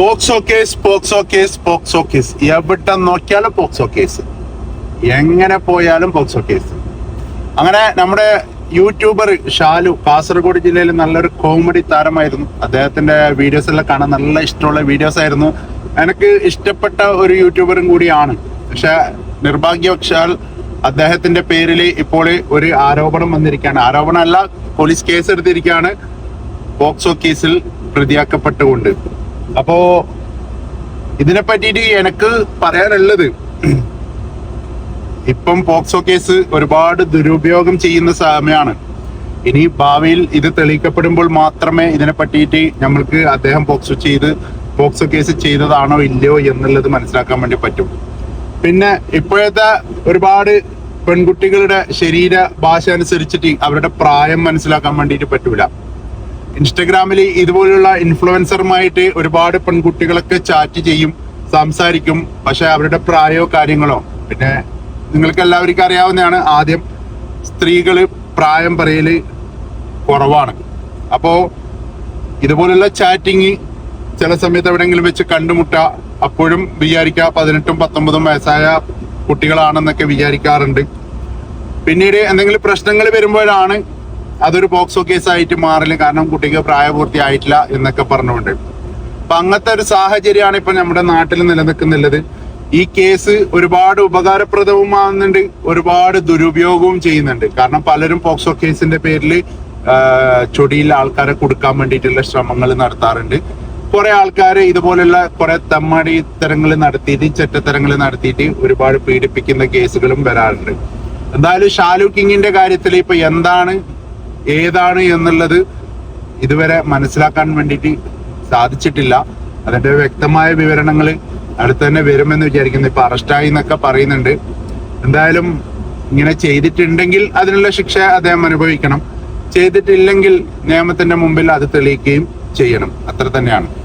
POCSO case POCSO case POCSO case എവിടെ നോക്കിയാലും POCSO case എങ്ങനെ പോയാലും പോക്സോ കേസ് അങ്ങനെ നമ്മുടെ യൂട്യൂബർ ഷാലു കാസർഗോഡ് ജില്ലയിൽ നല്ലൊരു കോമഡി താരമായിരുന്നു. അദ്ദേഹത്തിന്റെ വീഡിയോസ് എല്ലാം കാണാൻ നല്ല ഇഷ്ടമുള്ള വീഡിയോസ് ആയിരുന്നു. എനിക്ക് ഇഷ്ടപ്പെട്ട ഒരു യൂട്യൂബറും കൂടിയാണ്. പക്ഷെ നിർഭാഗ്യവശാൽ അദ്ദേഹത്തിന്റെ പേരിൽ ഇപ്പോൾ ഒരു ആരോപണം വന്നിരിക്കുകയാണ്. ആരോപണമല്ല പോലീസ് കേസ് എടുത്തിരിക്കുകയാണ് പോക്സോ കേസിൽ പ്രതിയാക്കപ്പെട്ടുകൊണ്ട്. അപ്പോ ഇതിനെ പറ്റിയിട്ട് എനിക്ക് പറയാനുള്ളത് ഇപ്പം പോക്സോ കേസ് ഒരുപാട് ദുരുപയോഗം ചെയ്യുന്ന സമയമാണ്. ഇനി ഭാവിയിൽ ഇത് തെളിയിക്കപ്പെടുമ്പോൾ മാത്രമേ ഇതിനെ പറ്റിയിട്ട് നമ്മൾക്ക് അദ്ദേഹം പോക്സോ ചെയ്ത് പോക്സോ കേസ് ചെയ്തതാണോ ഇല്ലയോ എന്നുള്ളത് മനസ്സിലാക്കാൻ വേണ്ടി പറ്റും. പിന്നെ ഇപ്പോഴത്തെ ഒരുപാട് പെൺകുട്ടികളുടെ ശരീര ഭാഷ അനുസരിച്ചിട്ട് അവരുടെ പ്രായം മനസ്സിലാക്കാൻ വേണ്ടിയിട്ട് പറ്റൂല. ഇൻസ്റ്റഗ്രാമിൽ ഇതുപോലുള്ള ഇൻഫ്ലുവൻസറുമായിട്ട് ഒരുപാട് പെൺകുട്ടികളൊക്കെ ചാറ്റ് ചെയ്യും സംസാരിക്കും. പക്ഷെ അവരുടെ പ്രായമോ കാര്യങ്ങളോ. പിന്നെ നിങ്ങൾക്ക് എല്ലാവർക്കും അറിയാവുന്നതാണ് ആദ്യം സ്ത്രീകൾ പ്രായം പറയൽ കുറവാണ്. അപ്പോൾ ഇതുപോലുള്ള ചാറ്റിങ് ചില സമയത്ത് എവിടെയെങ്കിലും വെച്ച് കണ്ടുമുട്ട അപ്പോഴും വിചാരിക്കുക പതിനെട്ടും പത്തൊമ്പതും വയസ്സായ കുട്ടികളാണെന്നൊക്കെ വിചാരിക്കാറുണ്ട്. പിന്നീട് എന്തെങ്കിലും പ്രശ്നങ്ങൾ വരുമ്പോഴാണ് അതൊരു പോക്സോ കേസ് ആയിട്ട് മാറില്ല. കാരണം കുട്ടിക്ക് പ്രായപൂർത്തിയായിട്ടില്ല എന്നൊക്കെ പറഞ്ഞുകൊണ്ട്. അപ്പൊ അങ്ങനത്തെ ഒരു സാഹചര്യമാണ് ഇപ്പൊ നമ്മുടെ നാട്ടിൽ നിലനിൽക്കുന്നുള്ളത്. ഈ കേസ് ഒരുപാട് ഉപകാരപ്രദവുമാകുന്നുണ്ട് ഒരുപാട് ദുരുപയോഗവും ചെയ്യുന്നുണ്ട്. കാരണം പലരും പോക്സോ കേസിന്റെ പേരിൽ ചൊടിയിൽ ആൾക്കാരെ കൊടുക്കാൻ വേണ്ടിയിട്ടുള്ള ശ്രമങ്ങൾ നടത്താറുണ്ട്. കുറെ ആൾക്കാർ ഇതുപോലുള്ള കുറെ തമ്മടി തരങ്ങൾ നടത്തിയിട്ട് ചെറ്റത്തരങ്ങൾ നടത്തിയിട്ട് ഒരുപാട് പീഡിപ്പിക്കുന്ന കേസുകളും വരാറുണ്ട്. എന്തായാലും ഷാലു കിങ്ങിന്റെ കാര്യത്തിൽ ഇപ്പൊ എന്താണ് ഏതാണ് എന്നുള്ളത് ഇതുവരെ മനസ്സിലാക്കാൻ വേണ്ടിയിട്ട് സാധിച്ചിട്ടില്ല. അതിന്റെ വ്യക്തമായ വിവരണങ്ങൾ അടുത്ത് തന്നെ വരുമെന്ന് വിചാരിക്കുന്നു. ഇപ്പൊ അറസ്റ്റായി എന്നൊക്കെ പറയുന്നുണ്ട്. എന്തായാലും ഇങ്ങനെ ചെയ്തിട്ടുണ്ടെങ്കിൽ അതിനുള്ള ശിക്ഷ അദ്ദേഹം അനുഭവിക്കണം. ചെയ്തിട്ടില്ലെങ്കിൽ നിയമത്തിന്റെ മുമ്പിൽ അത് തെളിയിക്കുകയും ചെയ്യണം. അത്ര തന്നെയാണ്.